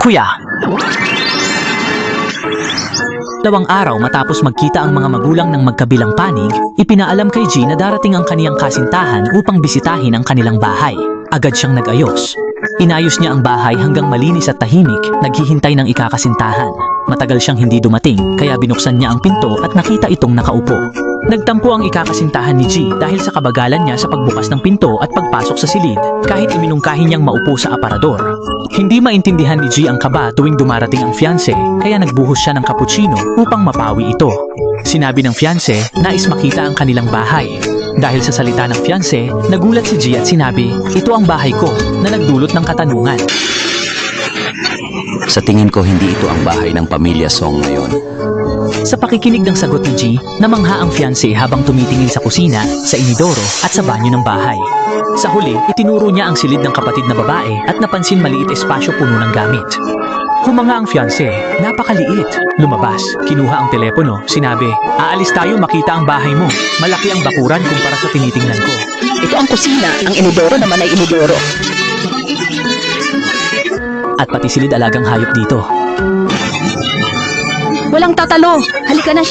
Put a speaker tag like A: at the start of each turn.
A: Kuya! Dalawang araw matapos magkita ang mga magulang ng magkabilang panig, ipinaalam kay G na darating ang kaniyang kasintahan upang bisitahin ang kanilang bahay. Agad siyang nag-ayos. Inayos niya ang bahay hanggang malinis at tahimik, naghihintay ng ikakasintahan. Matagal siyang hindi dumating, kaya binuksan niya ang pinto at nakita itong nakaupo. Nagtampo ang ikakasintahan ni G dahil sa kabagalan niya sa pagbukas ng pinto at pagpasok sa silid kahit iminungkahin niyang maupo sa aparador. Hindi maintindihan ni G ang kaba tuwing dumarating ang fiancé kaya nagbuhos siya ng cappuccino upang mapawi ito. Sinabi ng fiancé, nais makita ang kanilang bahay. Dahil sa salita ng fiancé, nagulat si G at sinabi, ito ang bahay ko na nagdulot ng katanungan.
B: Sa tingin ko hindi ito ang bahay ng pamilya Song ngayon.
A: Sa pakikinig ng sagot ni G, namangha ang fiancé habang tumitingin sa kusina, sa inidoro at sa banyo ng bahay. Sa huli, itinuro niya ang silid ng kapatid na babae at napansin maliit espasyo puno ng gamit. Humanga ang fiancé, napakaliit. Lumabas, kinuha ang telepono, sinabi, aalis tayo makita ang bahay mo. Malaki ang bakuran kumpara sa tinitingnan ko.
C: Ito ang kusina, ang inidoro naman ay inidoro.
A: At pati silid alagang hayop dito.
C: Walang tatalo. Halika na